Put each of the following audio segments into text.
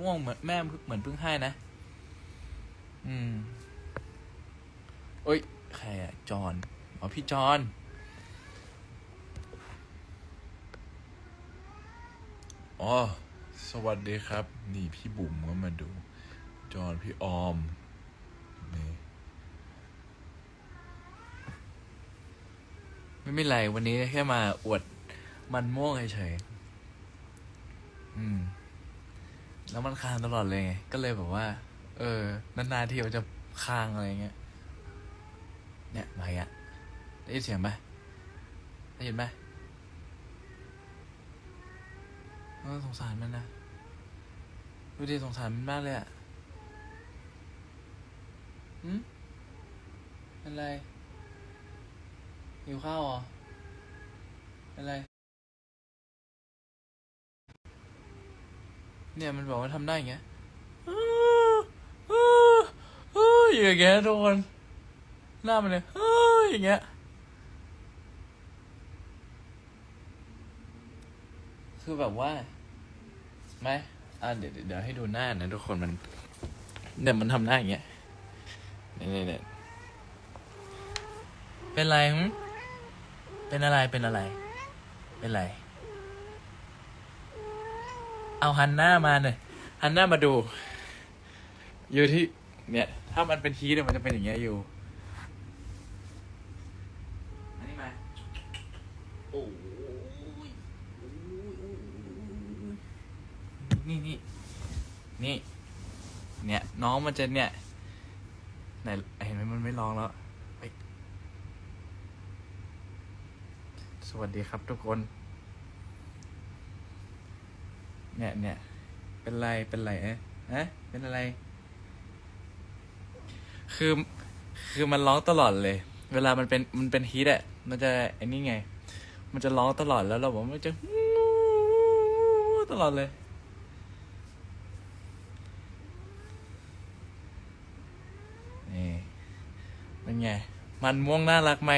ม่วงเหมือนแม่เหมือนเพิ่งให้นะ อืมเอ้ย ใครอะจอนอ๋อพี่จอนอ๋อ สวัสดีครับ นี่พี่บุ๋มก็มาดู จอนพี่ออม นี่ ไม่เป็นไร วันนี้แค่มาอวดมันม่วงเฉยๆอืม แล้วมันค้างตลอดเลยไงก็เลยแบบว่า เออนานๆทีมันจะค้างอะไรเงี้ยเนี่ยมาอะได้ยินเสียงไหมได้ยินไหมสงสารมันนะดูดิสงสารมันมากเลยอะหืมเป็นไรหิวข้าวเหรอเป็นไร เนี่ยมันบอกว่าทำได้อย่างเงี้ยอย่างเงี้ยทุกคนหน้ามันเลยอย่างเงี้ยคือแบบว่าไหมอะเดี๋ยวเดี๋ยวให้ดูหน้านะทุกคนมันเนี่ยมันทำหน้าอย่างเงี้ยเนี่ยเนี่ยเป็นไรหึเป็นอะไรเป็นอะไร เป็นไร เอาหันน้ามาหน่อยหันน้ามาดู อยู่ที่ เนี่ย ถ้ามันเป็นทีเนี่ยมันจะเป็นอย่างเงี้ยอยู่อันนี้มาโอ้ยนี่นี่นี่ เนี่ย น้องมันจะเนี่ยไหนเห็นไหมมันไม่ร้องแล้วสวัสดีครับทุกคน เนี่ยเนี่ยเป็นไรเป็นไรเอ๊ะฮะเป็นอะไร คือคือมันร้องตลอดเลย เวลามันเป็นมันเป็นฮิตอะมันจะไอ้นี่ไง มันจะร้องตลอดแล้วเราบอกมันจะตลอดเลย นี่เป็นไง มันม่วงน่ารักไหม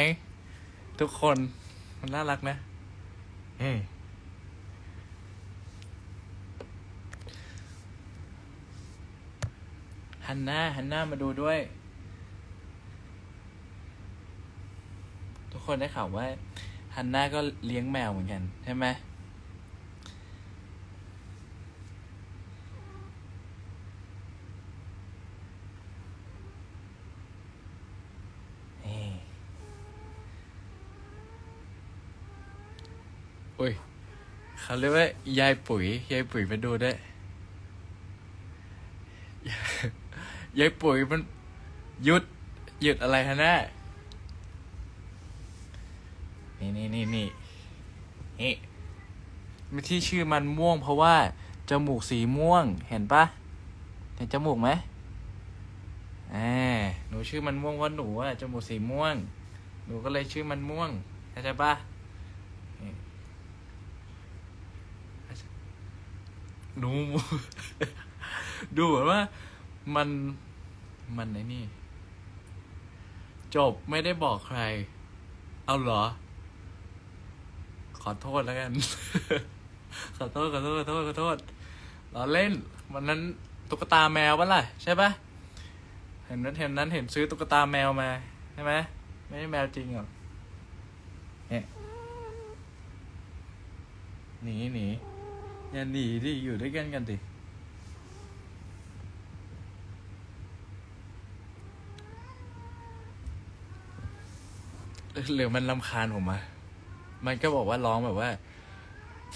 ทุกคน มันน่ารักนะเฮ้ย หันหน้าหันหน้ามาดูด้วย ทุกคนได้ข่าวว่าฮันน่าก็เลี้ยงแมวเหมือนกัน ใช่ไหมอุ้ยเขาเรียกว่ายายปุ๋ย ยายปุ๋ยมาดูด้วย ยายปุ๋ยมันหยุดหยุดอะไรฮะน่านี่นี่นี่นี่นี่ไม่ที่ชื่อมันม่วง เพราะว่าจมูกสีม่วง เห็นปะเห็นจมูกไหมอ่าหนูชื่อมันม่วงเพราะหนูอะจมูกสีม่วง หนูก็เลยชื่อมันม่วงเข้าใจปะดูดูเหมือนว่า มันมันไอ้นี่ จบไม่ได้บอกใคร เอาเหรอ ขอโทษแล้วกัน ขอโทษขอโทษขอโทษขอโทษเราเล่น วันนั้นตุ๊กตาแมวปะล่ะ ใช่ปะเห็นนั้นเห็นนั้นเห็นซื้อตุ๊กตาแมวมา ใช่ไหมไม่ใช่แมวจริงหรอกเนี่ยหนีหนีอย่าหนีดิอยู่ด้วยกันกันดิ หรือมันลำคาญผมอะมันก็บอกว่าร้องแบบว่า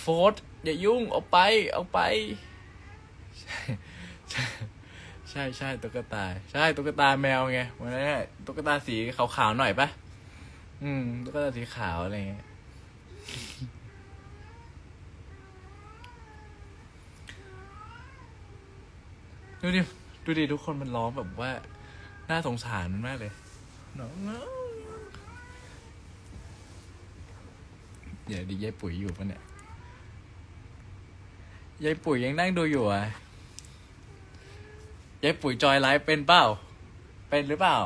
โฟร์ธอย่ายุ่งเอาไป เอาไปใช่ใช่ใช่ใช่ตุ๊กตา ใช่ตุ๊กตาแมวไงวันนั้นตุ๊กตาสีขาวๆหน่อยปะอืมตุ๊กตาสีขาวอะไรเงี้ยดูดิ ดูดิ ทุกคนมันร้องแบบว่า น่าสงสารมันมากเลยน้อง เดี๋ยวดิยายปุ๋ยอยู่ปะเนี่ยยายปุ๋ยยังนั่งดูอยู่อะยายปุ๋ยจอยไลฟ์เป็นเปล่า เป็นหรือเปล่า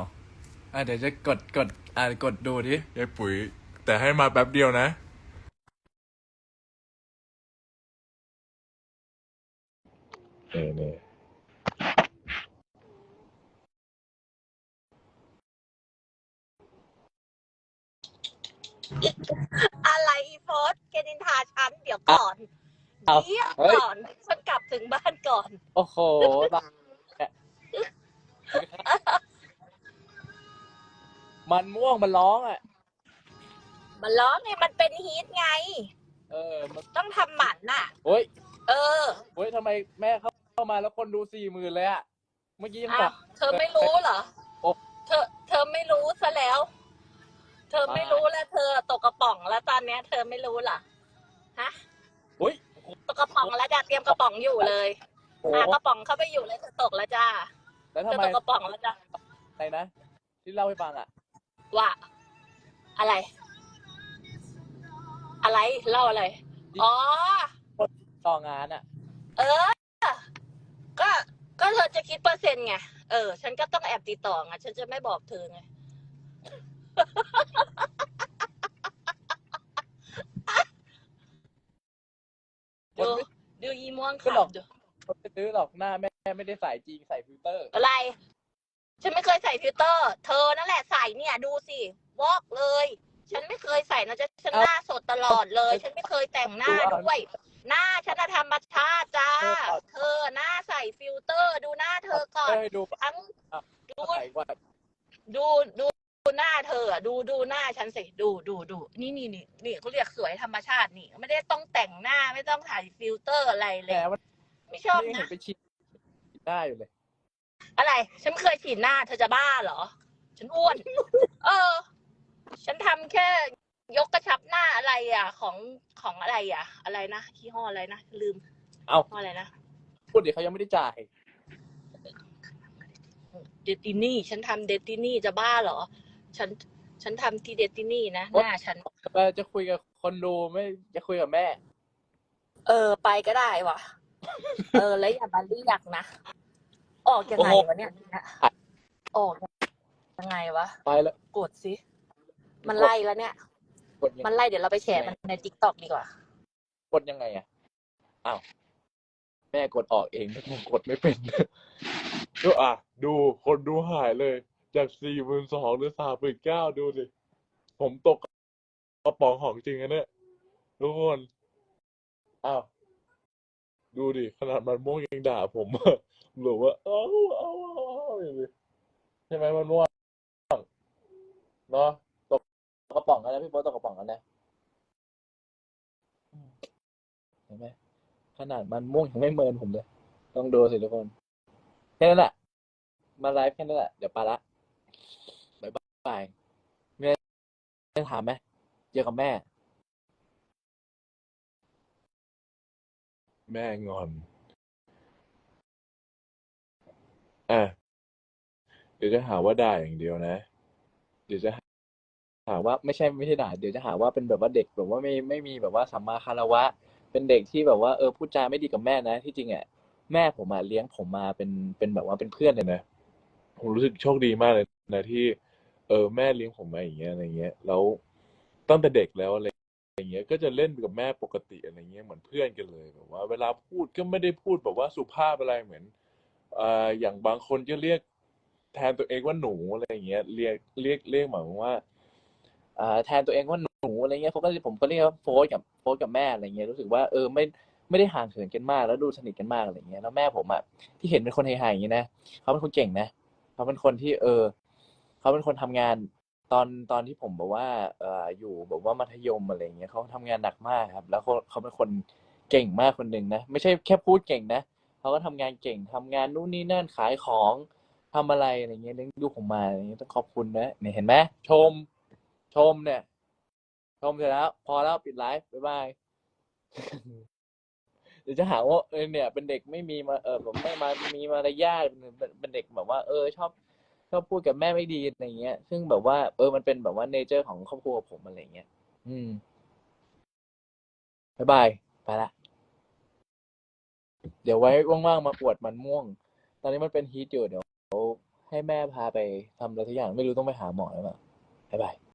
อะเดี๋ยวจะกดกดอ่ากดดูดิยายปุ๋ย แต่ให้มาแป๊บเดียวนะนี่นี่ อะไรอีโฟสแกนินทาฉันเดี๋ยวก่อนเอาเดี๋ยวเฮ้ย ก่อนฉันกลับถึงบ้านก่อน โอ้โหตายมันม่วงมันร้องอะ มันร้องไงมันเป็นฮีทไง เออมันต้องทำหมันน่ะ โอ้ยเออโอ้ยทำไมแม่เข้าเข้ามาแล้วคนดูสี่หมื่นเลยอะ เมื่อกี้ยังบอ้าอวก เธอไม่รู้เหรอ โอ้ เธอ เธอไม่รู้ซะแล้ว เธอไม่รู้แล้วเธอตกกระป๋องแล้วตอนเนี้ย เธอไม่รู้เหรอฮะโอ้ยตกกระป๋องแล้วจ้ะเตรียมกระป๋องอยู่เลยโอ้อะกระป๋องเข้าไปอยู่เลยเธอตกแล้วจ้าแล้วเธทำอไมตกกระป๋องแล้วจ้ะอะไรนะ ที่เล่าให้ฟังอะ ว่าอะไร อะไรเล่าอะไรอ๋อ ต่องานอะ เออ ก็ ก็เธอจะคิดเปอร์เซ็นต์ไง เออ ฉันก็ต้องแอบติดต่อไง ฉันจะไม่บอกเธอไงคน ดูไม่ดูยีม่วงไม่หรอกขับดูคนไม่ซื้อหรอกหน้าแม่ไม่ได้ใส่จริงใส่ฟิลเตอร์ อะไร ฉันไม่เคยใส่ฟิลเตอร์ เธอนั่นแหละใส่เนี่ยดูสิวอกเลย ฉันไม่เคยใส่นะจะฉันหน้าสดตลอดเลย ฉันไม่เคยแต่งหน้าด้วย หน้าฉันน่ะธรรมชาติจ้า เธอหน้าใส่ฟิลเตอร์ ดูหน้าเธอก่อนเอ้ยดูทั้งอะดูใส่กว่าดูดู ดูหน้าเธออะดูดูหน้าฉันสิดูดูดูนี่นี่นี่นี่เขาเรียกสวยธรรมชาตินี่ ไม่ได้ต้องแต่งหน้าไม่ต้องถ่ายฟิลเตอร์อะไรเลแหยมมันไม่ชอบนี่เห็นะนไปฉีดหน้าอยู่เลย อะไร ฉันไม่เคยฉีดหน้าเธอจะบ้าเหรอ ฉันอ้วน เออ ฉันทำแค่ยกกระชับหน้าอะไรอะ ของของอะไรอะ อะไรนะยี่ห้ออะไรนะลืม เอ้ายี่ห้ออะไรนะพูดเดี๋ยวเขายังไม่ได้จ่ายเดตินี่ ฉันทำเดตินี่จะบ้าเหรอ ฉัน ฉันทำที่เดตินี่นะ หน้าฉัน เราจะคุยกับคนดูไม่จะคุยกับแม่ เออ ไปก็ได้ว่ะ เออ แล้วอย่ามาเรียกนะ ออกยังไงวะเนี่ยออกยังไงวะ ไปแล้ว กดสิ มันไล่แล้วเนี่ย กดยังมันไล่เดี๋ยวเราไปแชร์มันในทิกตอกดีกว่า กดยังไงอะ อ้าว แม่กดออกเองผมกดไม่เป็น ดูอะ ดูคนดูหายเลย จากสี่หมื่นสองหรือสามหมื่นเก้าดูสิ ผมตกกระป๋องของจริงอะเนี่ยทุกคนอ้าวดูดิ ขนาดมันม่วงยังด่าผมหรือว่า เอ้าเอ้าเอ้าอย่างนี้ใช่ไหมมันม่วงเนาะตกระป๋องกันนะพี่โบ๊ทตกกระป๋องกันนะเห็นไหมขนาดมันม่วงยังไม่เมินผมเลย ต้องดูสิทุกคน แค่นั้นแหละ มาไลฟ์แค่นั้นแหละ เดี๋ยวไปละ บายบายมีอะไรถามไหมเจอกับแม่ แม่งอนอะเดี๋ยวจะหาว่าด่าอย่างเดียวนะ เดี๋ยวจะหาว่าไม่ใช่ไม่ใช่ด่าเดี๋ยวจะหาว่าเป็นแบบว่าเด็กแบบว่าไม่ไม่มีแบบว่าสัมมาคารวะ เป็นเด็กที่แบบว่าเออพูดจาไม่ดีกับแม่นะ ที่จริงอะแม่ผมอะเลี้ยงผมมาเป็นเป็นแบบว่าเป็นเพื่อนเลยนะ ผมรู้สึกโชคดีมากเลยนะที่ เออแม่เลี้ยงผมมาอย่างเงี้ยอะไรเงี้ยแล้วตั้งแต่เด็กแล้วอะไรอย่างเงี้ยก็จะเล่นกับแม่ปกติอะไรเงี้ยเหมือนเพื่อนกันเลยแบบว่า เวลาพูดก็ไม่ได้พูดแบบว่าสุภาพอะไรเหมือนอ่าอย่างบางคนก็เรียกแทนตัวเองว่าหนูอะไรเงี้ยเรียกเรียกเรียกหมายความว่าอ่าแทนตัวเองว่าหนูอะไรเงี้ยผมก็ผมก็เรียกว่าโฟร์กับโฟร์กับแม่อะไรเงี้ยรู้สึกว่าเออไม่ไม่ได้ห่างเหินกันมากแล้วดูสนิทกันมากอะไรเงี้ยแล้วแม่ผมอะที่เห็นเป็นคนเฮฮาอย่างนี้ยนะเขาเป็นคนเก่งนะ เขาเป็นคนที่เออ เขาเป็นคนทำงานตอนตอนที่ผมแบบว่าเอออยู่แบบว่ามัธยมอะไรเงี้ยเขาทำงานหนักมากครับ แล้วเขาเขาเป็นคนเก่งมากคนหนึ่งนะไม่ใช่แค่พูดเก่งนะเขาก็ทำงานเก่งทำงานนู่นนี่นั่นขายของทำอะไรอะไรเงี้ยเลี้ยงดูผมมาอะไรเงี้ยต้องขอบคุณนะเนี่ยเห็นไหมชม ชมเนี่ย ชมเสร็จแล้ว พอแล้วปิดไลฟ์บ๊ายบาย ดี๋ยวจะหาว่าเออเนี่ย เป็นเด็กไม่มีมาเออผมไม่มามีมารยาทเป็นเป็นเด็กแบบว่า เออชอบชอบพูดกับแม่ไม่ดีอะไรเงี้ย ซึ่งแบบว่า เออมันเป็นแบบว่าเนเจอร์ของครอบครัวผมอะไรเงี้ยอืมบายบายไปละเดี๋ยวไว้ว่างๆมาอวดมันม่วง ตอนนี้มันเป็นฮีทอยู่เดี๋ยวให้แม่พาไปทำอะไรทุกอย่างไม่รู้ต้องไปหาหมอหรือเปล่าบายบาย